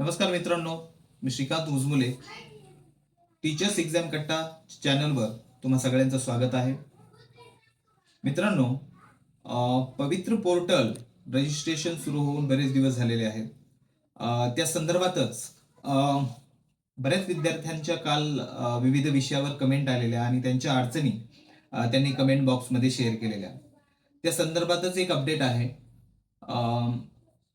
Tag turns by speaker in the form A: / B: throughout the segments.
A: नमस्कार मित्रांनो मी श्रीकांत उजमुले टीचर्स एक्झाम कट्टा चॅनलवर तुम्हा सगळ्यांचं स्वागत आहे. मित्रांनो पवित्र पोर्टल रजिस्ट्रेशन सुरू होऊन बरेच दिवस झालेले आहेत. त्या संदर्भातच बऱ्याच विद्यार्थ्यांच्या काल विविध विषयावर कमेंट आलेल्या आणि त्यांच्या अडचणी त्यांनी कमेंट बॉक्समध्ये शेअर केलेल्या. त्या संदर्भातच एक अपडेट आहे.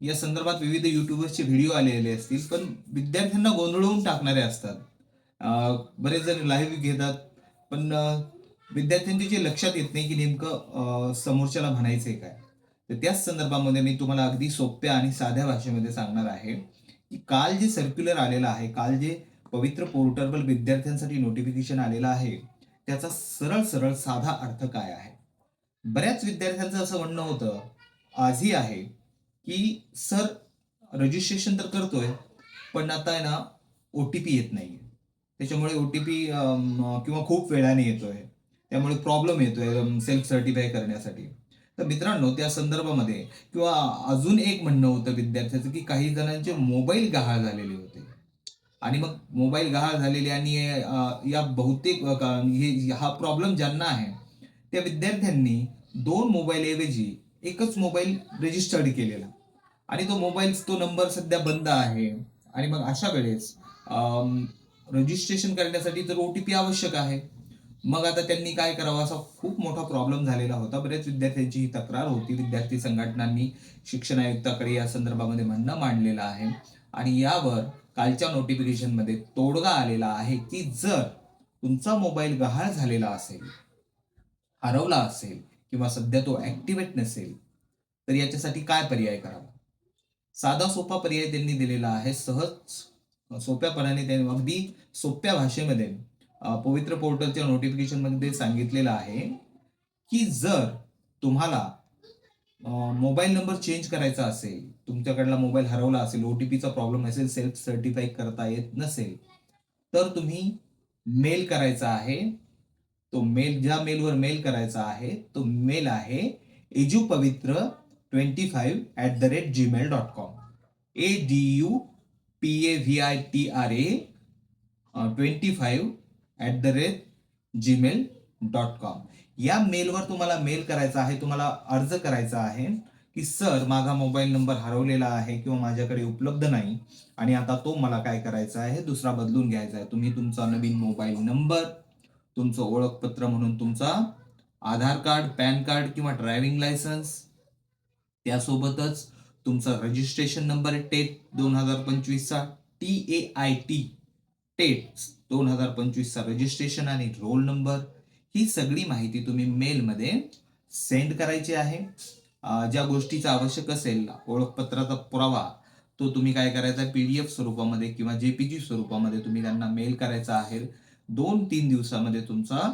A: या संदर्भात विविध युट्यूबर्सचे व्हिडिओ आलेले असतील पण विद्यार्थ्यांना गोंधळवून टाकणारे असतात. बरेच जण लाईव्ह घेतात पण विद्यार्थ्यांचे जे लक्षात येत नाही की नेमकं समोरच्याला म्हणायचं आहे काय तर त्याच संदर्भामध्ये मी तुम्हाला अगदी सोप्या आणि साध्या भाषेमध्ये सांगणार आहे की काल जे सर्क्युलर आलेलं आहे काल जे पवित्र पोर्टलवर विद्यार्थ्यांसाठी नोटिफिकेशन आलेलं आहे त्याचा सरळ सरळ साधा अर्थ काय आहे? बऱ्याच विद्यार्थ्यांचं असं म्हणणं होतं आजही आहे की सर रजिस्ट्रेशन तर करतोय पण आता आहे ना ओ टी पी येत नाही त्याच्यामुळे ओ टी पी किंवा खूप वेळाने येतोय. त्यामुळे प्रॉब्लेम येतोय सेल्फ सर्टिफाय करण्यासाठी. तर मित्रांनो त्या संदर्भामध्ये किंवा अजून एक म्हणणं होतं विद्यार्थ्याचं की काही जणांचे मोबाईल गहाळ झालेले होते. आणि मग मोबाईल गहाळ झालेले आणि या बहुतेक हे हा प्रॉब्लेम ज्यांना आहे त्या विद्यार्थ्यांनी दोन मोबाईल ऐवजी एकच मोबाईल रजिस्टर्ड केलेला. आणि तो मोबाईल तो नंबर सध्या बंद आहे. आणि मग अशा वेळेस रजिस्ट्रेशन करण्यासाठी तर ओ टी पी आवश्यक आहे. मग आता त्यांनी काय करावं असा खूप मोठा प्रॉब्लेम झालेला होता. बरेच विद्यार्थ्यांची ही तक्रार होती. विद्यार्थी संघटनांनी शिक्षण आयुक्ताकडे या संदर्भामध्ये म्हणणं मांडलेलं आहे. आणि यावर कालच्या नोटिफिकेशनमध्ये तोडगा आलेला आहे की जर तुमचा मोबाईल गहाळ झालेला असेल हरवला असेल किंवा सध्या तो ऍक्टिव्हेट नसेल तर याच्यासाठी काय पर्याय करावा? साधा सोपा पर्याय त्यांनी दिलेला आहे सहज सोप्यापणाने त्यांनी अगदी सोप्या भाषेमध्ये पवित्र पोर्टलच्या नोटिफिकेशनमध्ये सांगितलेलं आहे की जर तुम्हाला मोबाईल नंबर चेंज करायचा असेल तुमच्याकडला मोबाईल हरवला असेल ओटीपीचा प्रॉब्लेम असेल सेल्फ सर्टिफाय करता येत नसेल तर तुम्ही मेल करायचा आहे तो मेल ज्या मेलवर मेल करायचा आहे तो मेल आहे edu Pavitra twenty five at the rate Gmail dot com E D U P A V I T R A twenty five at the rate Gmail dot com या मेलवर तुम्हाला mail करायचा आहे तुम्हाला अर्ज करायचा आहे की सर माझा मोबाईल नंबर हरवलेला आहे किंवा माझ्याकडे उपलब्ध नाही आणि आता तो मला काय करायचा आहे? दुसरा बदलून घ्यायचा आहे. तुम्ही तुमचा नवीन मोबाईल नंबर तुमचं ओळखपत्र म्हणून तुमचा आधार कार्ड पॅन कार्ड किंवा ड्रायव्हिंग लायसन्स. त्यासोबतच तुमचा रजिस्ट्रेशन नंबर आहे टेट दोन हजार पंचवीसचा. T A I T TET दोन हजार पंचवीसचा रजिस्ट्रेशन आणि रोल नंबर. ही सगळी माहिती तुम्ही मेलमध्ये सेंड करायची आहे. ज्या गोष्टीचा आवश्यक असेल ओळखपत्राचा पुरावा तो तुम्ही काय करायचा पी डी एफ स्वरूपामध्ये किंवा जेपीजी स्वरूपामध्ये तुम्ही त्यांना मेल करायचा आहे. दोन तीन दिवसामध्ये तुमचा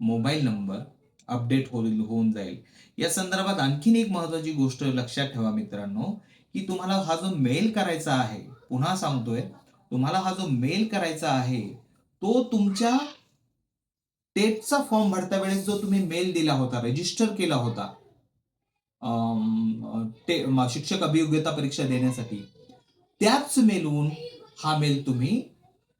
A: मोबाईल नंबर अपडेट होईल होऊन जाईल. या संदर्भात आणखीन एक महत्वाची गोष्ट लक्षात ठेवा मित्रांनो की तुम्हाला हा जो मेल करायचा आहे पुन्हा सांगतोय तुम्हाला हा जो मेल करायचा आहे तो तुमच्या टेटचा फॉर्म भरता वेळेस जो तुम्ही मेल दिला होता रजिस्टर केला होता ते शिक्षक अभियोग्यता परीक्षा देण्यासाठी त्याच मेलवून हा मेल तुम्ही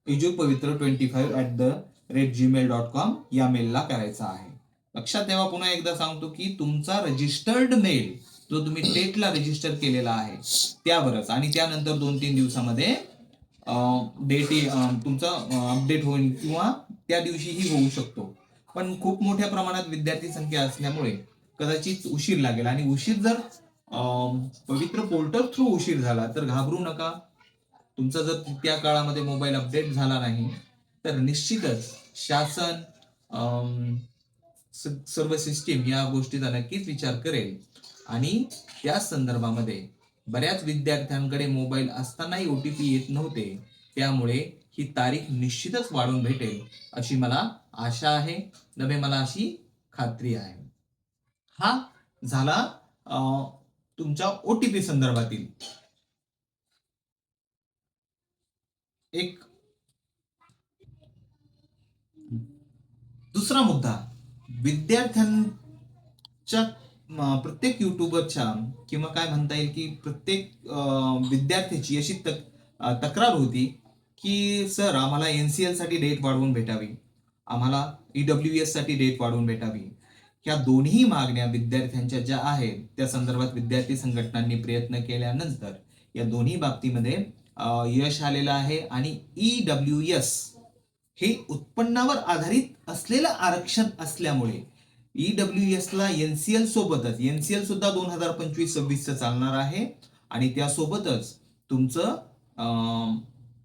A: Pavitra twenty five at the rate Gmail dot com या मेलला करायचा आहे. लक्षात ठेवा पुन्हा एकदा सांगतो की तुमचा रजिस्टर्ड मेल जो तुम्ही टेटला रजिस्टर केलेला आहे त्यावरच. आणि त्यानंतर दोन तीन दिवसामध्ये डेट तुमचा अपडेट होईल किंवा त्या दिवशीही होऊ शकतो. पण खूप मोठ्या प्रमाणात विद्यार्थी संख्या असल्यामुळे कदाचित उशीर लागेल. आणि उशीर जर पवित्र पोर्टल थ्रू उशीर झाला तर घाबरू नका. तुमचा जर त्या काळामध्ये मोबाईल अपडेट झाला नाही तर निश्चितच शासन अं, सर्व सिस्टीम या गोष्टीचा नक्कीच विचार करेल. आणि त्या संदर्भामध्ये बऱ्याच विद्यार्थ्यांकडे मोबाईल असतानाही ओ टी पी येत नव्हते. त्यामुळे ही तारीख निश्चितच वाढून भेटेल अशी मला आशा आहे. नव्हे मला अशी खात्री आहे. हा झाला तुमच्या ओ टी पी संदर्भातील एक दुसरा मुद्दा. विद्यार्थ्यांच्या प्रत्येक युट्यूबरच्या किंवा काय म्हणता येईल की प्रत्येक विद्यार्थ्याची अशी तक तक्रार होती की सर आम्हाला एन सी एलसाठी डेट वाढवून भेटावी. आम्हाला ई एससाठी डेट वाढवून भेटावी. ह्या दोन्ही मागण्या विद्यार्थ्यांच्या ज्या आहेत त्या संदर्भात विद्यार्थी संघटनांनी प्रयत्न केल्यानंतर या दोन्ही बाबतीमध्ये यश आलेलं आहे आणि ई डब्ल्यू एस हे उत्पन्नावर आधारित असलेलं आरक्षण असल्यामुळे ई डब्ल्यू एस ला एल सोबतच एन सी एल सुद्धा दोन हजार पंचवीस सव्वीसचं चालणार आहे. आणि त्यासोबतच तुमचं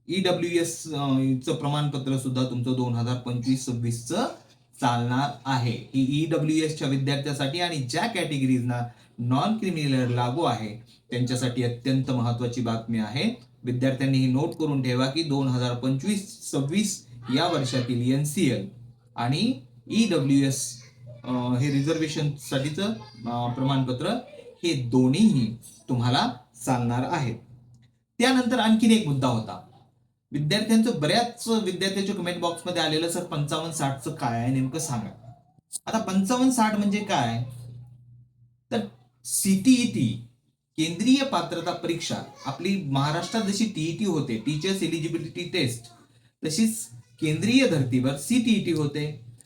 A: ई डब्ल्यू एस चं प्रमाणपत्र सुद्धा तुमचं दोन हजार पंचवीस सव्वीसचं चालणार आहे. ही ई डब्ल्यू एसच्या विद्यार्थ्यासाठी आणि ज्या कॅटेगरीजना नॉन क्रिमिनल लागू आहे त्यांच्यासाठी अत्यंत महत्वाची बातमी आहे. विद्यार्थ्यांनी ही नोट करून ठेवा की दोन हजार पंचवीस सव्वीस या वर्षातील एनसीएल आणि ई डब्ल्यू एस हे रिझर्वेशनसाठीचं प्रमाणपत्र हे दोन्हीही तुम्हाला चालणार आहेत. त्यानंतर आणखीन एक मुद्दा होता. विद्यार्थ्यांचं बऱ्याच विद्यार्थ्यांच्या कमेंट बॉक्समध्ये आलेलं सर पंचावन्न साठचं काय आहे नेमकं सांगा. आता पंचावन्न साठ म्हणजे काय? तर सीटीईटी केंद्रीय पात्रता परीक्षा आपली महाराष्ट्रात जशी टीईटी होते टीचर्स एलिजिबिलिटी टेस्ट तशीच केंद्रीय धर्तीवर सीटीईटी होते.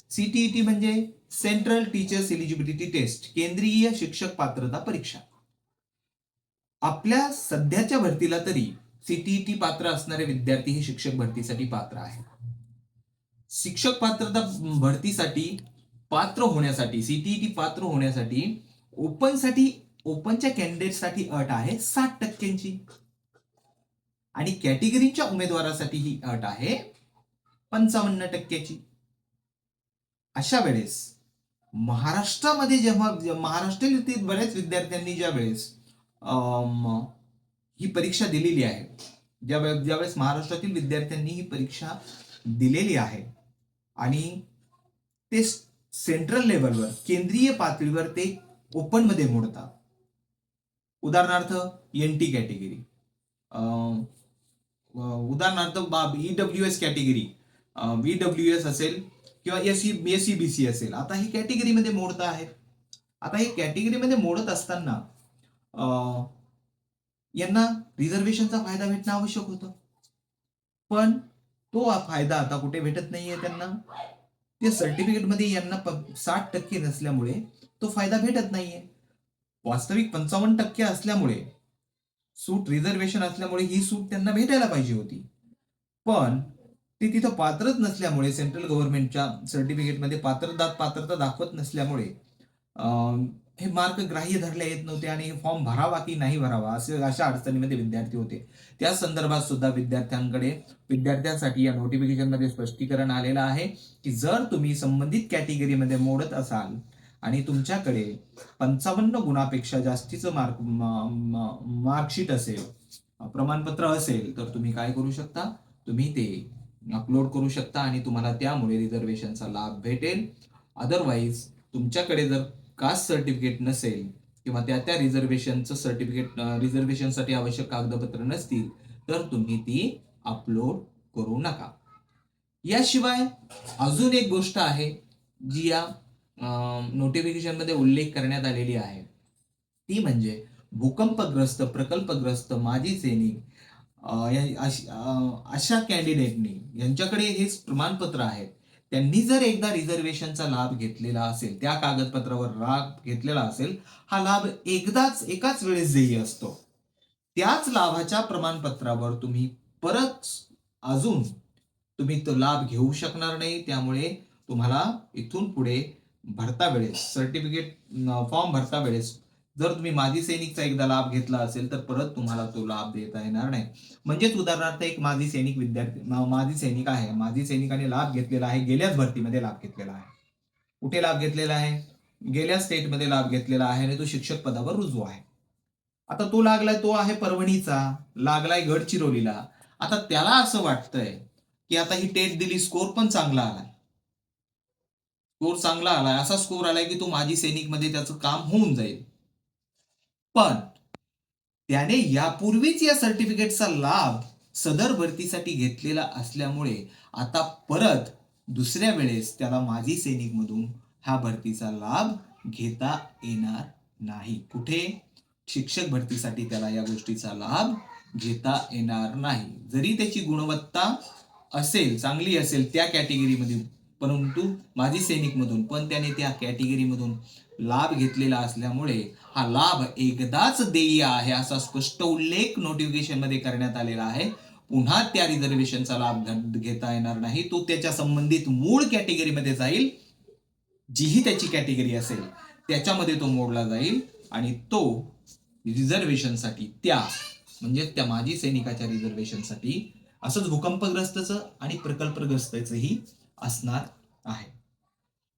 A: सीटीईटी म्हणजे सेंट्रल टीचर्स एलिजिबिलिटी टेस्ट केंद्रीय शिक्षक पात्रता परीक्षा. आपल्या सध्याच्या भरतीला तरी सीटीईटी पात्र असणारे विद्यार्थी हे शिक्षक भरतीसाठी पात्र आहेत. शिक्षक पात्रता भरतीसाठी पात्र होण्यासाठी सीटीईटी पात्र होण्यासाठी ओपनसाठी ओपनच्या कॅन्डिडेटसाठी अट आहे साठ टक्क्यांची. आणि कॅटेगरीच्या उमेदवारासाठी ही अट आहे पंचावन्न टक्क्याची. अशा वेळेस महाराष्ट्रामध्ये जेव्हा महाराष्ट्रातील बऱ्याच विद्यार्थ्यांनी ज्या वेळेस ही परीक्षा दिलेली आहे ज्या ज्यावेळेस महाराष्ट्रातील विद्यार्थ्यांनी ही परीक्षा दिलेली आहे आणि ते सेंट्रल लेवलवर केंद्रीय पातळीवर ते ओपनमध्ये मोडतात. उदाहरणार्थ एन टी कॅटेगरी उदाहरणार्थ E W S category V W S असेल किंवा S S C B C असेल. आता ही कॅटेगरीमध्ये मोडता आहे आता ही कॅटेगरीमध्ये मोडत असताना यांना रिझर्वेशनचा फायदा भेटणं आवश्यक होतं. पण तो फायदा आता कुठे भेटत नाहीये त्यांना. ते सर्टिफिकेटमध्ये यांना साठ टक्के नसल्यामुळे तो फायदा भेटत नाहीये. वास्तविक पंचावन्न टक्के असल्यामुळे सूट रिझर्वेशन असल्यामुळे ही सूट त्यांना भेटायला पाहिजे होती. पण ते तिथं पात्रच नसल्यामुळे सेंट्रल गव्हर्नमेंटच्या सर्टिफिकेटमध्ये पात्रता पात्रता दाखवत नसल्यामुळे हे मार्क ग्राह्य धरले येत नव्हते आणि हे फॉर्म भरावा की नाही भरावा असे अशा अडचणीमध्ये विद्यार्थी होते. त्या संदर्भात सुद्धा विद्यार्थ्यांकडे विद्यार्थ्यांसाठी या नोटिफिकेशनमध्ये स्पष्टीकरण आलेलं आहे की जर तुम्ही संबंधित कॅटेगरीमध्ये मोडत असाल आणि तुमच्याकडे पंचावन्न गुणापेक्षा जास्तीचं मार्क मार्कशीट असेल प्रमाणपत्र असेल तर तुम्ही काय करू शकता? तुम्ही ते अपलोड करू शकता आणि तुम्हाला त्यामुळे रिझर्वेशनचा लाभ भेटेल. अदरवाईज तुमच्याकडे जर कास्ट सर्टिफिकेट नसेल किंवा त्या त्या रिझर्वेशनचं सर्टिफिकेट रिझर्वेशनसाठी आवश्यक कागदपत्र नसतील तर तुम्ही ती अपलोड करू नका. याशिवाय अजून एक गोष्ट आहे जी या नोटिफिकेशनमध्ये उल्लेख करण्यात आलेली आहे. ती म्हणजे भूकंपग्रस्त प्रकल्पग्रस्त माजी सैनिक अं, या- अशा कॅन्डिडेटनी यांच्याकडे हे प्रमाणपत्र आहेत. त्यांनी जर एकदा रिझर्वेशनचा लाभ घेतलेला असेल त्या कागदपत्रावर लाभ घेतलेला असेल हा लाभ एकदाच एकाच वेळेस देही असतो. त्याच लाभाच्या प्रमाणपत्रावर तुम्ही परत अजून तुम्ही तो लाभ घेऊ शकणार नाही त्यामुळे तुम्हाला इथून पुढे भरता वेळेस सर्टिफिकेट फॉर्म भरता वेळेस जर तुम्ही माजी सैनिकचा एकदा लाभ घेतला असेल तर परत तुम्हाला तो लाभ देता येणार नाही. म्हणजेच उदाहरणार्थ एक माजी सैनिक विद्यार्थी माजी सैनिक आहे. माजी सैनिकाने लाभ घेतलेला आहे गेल्याच भरतीमध्ये लाभ घेतलेला आहे. कुठे लाभ घेतलेला आहे? गेल्या स्टेटमध्ये लाभ घेतलेला आहे आणि तो शिक्षक पदावर रुजू आहे. आता तो लागलाय तो आहे परभणीचा लागलाय गडचिरोलीला. आता त्याला असं वाटतंय की आता ही टेट दिली स्कोर पण चांगला आलाय. स्कोर चांगला आलाय असा स्कोर आलाय की तो माजी सैनिकमध्ये त्याचं काम होऊन जाईल. पण त्याने यापूर्वीच या सर्टिफिकेटचा लाभ सदर भरतीसाठी घेतलेला असल्यामुळे आता परत दुसऱ्या वेळेस त्याला माजी सैनिक मधून हा भरतीचा लाभ घेता येणार नाही. कुठे? शिक्षक भरतीसाठी त्याला या गोष्टीचा लाभ घेता येणार नाही. जरी त्याची गुणवत्ता असेल चांगली असेल त्या कॅटेगरीमध्ये परंतु माजी सैनिकमधून पण त्याने त्या कॅटेगरीमधून लाभ घेतलेला असल्यामुळे हा लाभ एकदाच देय आहे असा स्पष्ट उल्लेख नोटिफिकेशनमध्ये करण्यात आलेला आहे. पुन्हा त्या रिझर्वेशनचा लाभ घेता येणार नाही. तो त्याच्या संबंधित मूळ कॅटेगरीमध्ये जाईल. जीही त्याची कॅटेगरी असेल त्याच्यामध्ये तो मोडला जाईल आणि तो रिझर्वेशनसाठी त्या म्हणजे त्या माजी सैनिकाच्या रिझर्वेशनसाठी असंच भूकंपग्रस्तचं आणि प्रकल्पग्रस्तचंही असणार आहे.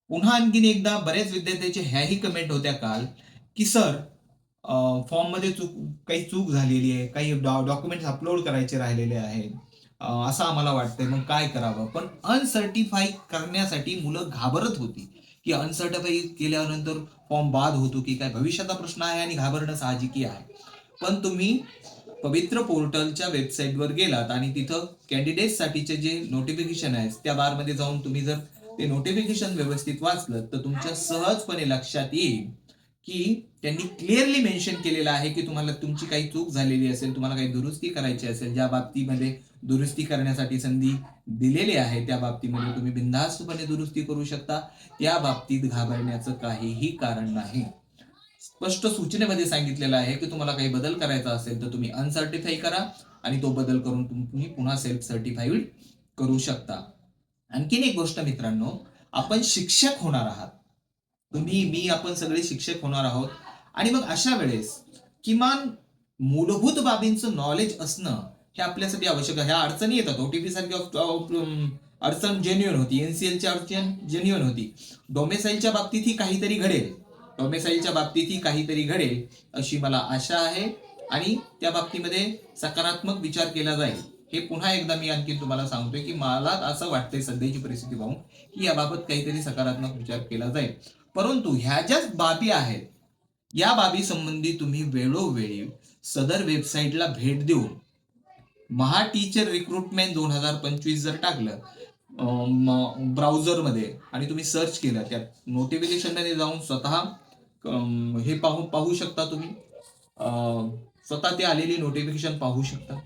A: पुन्हा आणखीन एकदा बऱ्याच विद्यार्थ्यांचे ह्याही कमेंट होत्या काल की सर फॉर्ममध्ये चूक काही चूक झालेली आहे काही डॉक्युमेंट्स अपलोड करायचे राहिलेले आहेत. असं आम्हाला वाटतंय मग काय करावं? पण अनसर्टिफाय करण्यासाठी मुलं घाबरत होती की अनसर्टिफाय केल्यानंतर फॉर्म बाद होतो की काय भविष्याचा प्रश्न आहे आणि घाबरणं साहजिकी आहे. पण तुम्ही पवित्र पोर्टलच्या वेबसाईटवर गेलात आणि तिथं कॅन्डिडेट साठीचे जे नोटिफिकेशन आहेत त्या बारमध्ये जाऊन तुम्ही जर ते नोटिफिकेशन व्यवस्थित वाचलं तर तुमच्या सहजपणे लक्षात येईल की त्यांनी क्लिअरली मेन्शन केलेलं आहे की तुम्हाला तुमची काही चूक झालेली असेल तुम्हाला काही दुरुस्ती करायची असेल ज्या बाबतीमध्ये दुरुस्ती करण्यासाठी संधी दिलेली आहे त्या बाबतीमध्ये तुम्ही बिनधास्तपणे दुरुस्ती करू शकता. त्या बाबतीत घाबरण्याचं काहीही कारण नाही. स्पष्ट सूचनेमध्ये सांगितलेलं आहे की तुम्हाला काही बदल करायचा असेल तर तुम्ही अनसर्टिफाय करा आणि तो बदल करून तुम्ही पुन्हा सेल्फ सर्टिफाईड करू शकता. आणखीन एक गोष्ट मित्रांनो आपण शिक्षक होणार आहात. तुम्ही मी आपण सगळे शिक्षक होणार आहोत. आणि मग अशा वेळेस किमान मूलभूत बाबींचं नॉलेज असणं हे आपल्यासाठी आवश्यक आहे. ह्या अडचणी येतात. ओटीपी सारखी um, अडचण जेन्युअन होती. एनसीएलची अडचण जेन्युअन होती. डोमेसाईलच्या बाबतीत ही काहीतरी घडेल. डोमेसाईलच्या बाबतीत ही काहीतरी घडेल अशी मला आशा आहे. आणि त्या बाबतीमध्ये सकारात्मक विचार केला जाईल. हे पुन्हा एकदा मी आणखी तुम्हाला सांगतोय की मला असं वाटतंय सध्याची परिस्थिती पाहून की याबाबत काहीतरी सकारात्मक विचार केला जाईल. परंतु ह्या ज्या बाबी आहेत या बाबी संबंधी तुम्ही वेळोवेळी सदर वेबसाईटला भेट देऊन महा टीचर रिक्रुटमेंट दोन हजार पंचवीस जर टाकलं ब्राउझरमध्ये आणि तुम्ही सर्च केलं त्या नोटिफिकेशनमध्ये जाऊन स्वतः हे पाहू पाहू शकता तुम्ही. स्वतः ते आलेली नोटिफिकेशन पाहू शकता.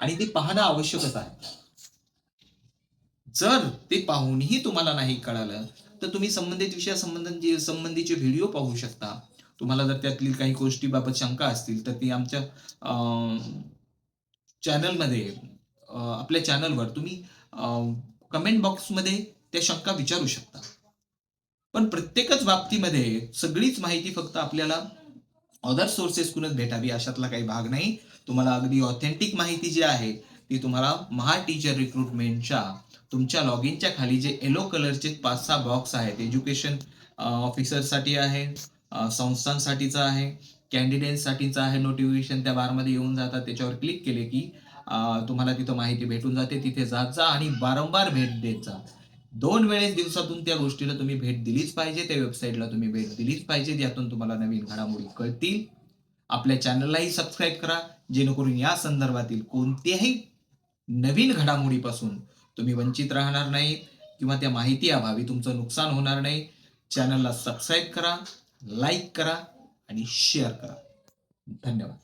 A: आणि ते पाहणं आवश्यकच आहे. जर ते पाहूनही तुम्हाला नाही कळालं तर तुम्ही संबंधित विषयासंबंधी संबंधीचे व्हिडिओ पाहू शकता. तुम्हाला जर त्यातली काही गोष्टीबाबत शंका असतील तर ती आमच्या चॅनलमध्ये आपल्या चॅनलवर तुम्ही कमेंट बॉक्समध्ये त्या शंका विचारू शकता. पण प्रत्येकच बाबतीमध्ये सगळीच माहिती फक्त आपल्याला अदर सोर्सेसकडूनच भेटावी अशातला काही भाग नाही. तुम्हाला अगदी ऑथेंटिक माहिती जी आहे ती तुम्हाला महा टीचर रिक्रुटमेंटच्या तुमच्या लॉगिनच्या खाली जे येलो कलरचे पाच सहा बॉक्स आहेत. एज्युकेशन ऑफिसरसाठी uh, आहे uh, संस्थांसाठीचा आहे कॅन्डिडेटसाठीचं आहे नोटिफिकेशन त्या बारमध्ये येऊन जातात. त्याच्यावर क्लिक केले की uh, तुम्हाला तिथं माहिती भेटून जाते. तिथे जात जा आणि वारंवार भेट देत जा. दोन वेळेस दिवसातून त्या गोष्टीला तुम्ही भेट दिलीच पाहिजे त्या वेबसाईटला तुम्ही भेट दिलीच पाहिजे यातून तुम्हाला नवीन घडामोडी कळतील. आपल्या चॅनललाही सबस्क्राईब करा जेणेकरून या संदर्भातील कोणत्याही नवीन घडामोडीपासून तुम्ही वंचित राहणार नाही किंवा त्या माहिती अभावी तुमचं नुकसान होणार नाही. चॅनलला सबस्क्राईब करा लाईक करा आणि शेअर करा. धन्यवाद.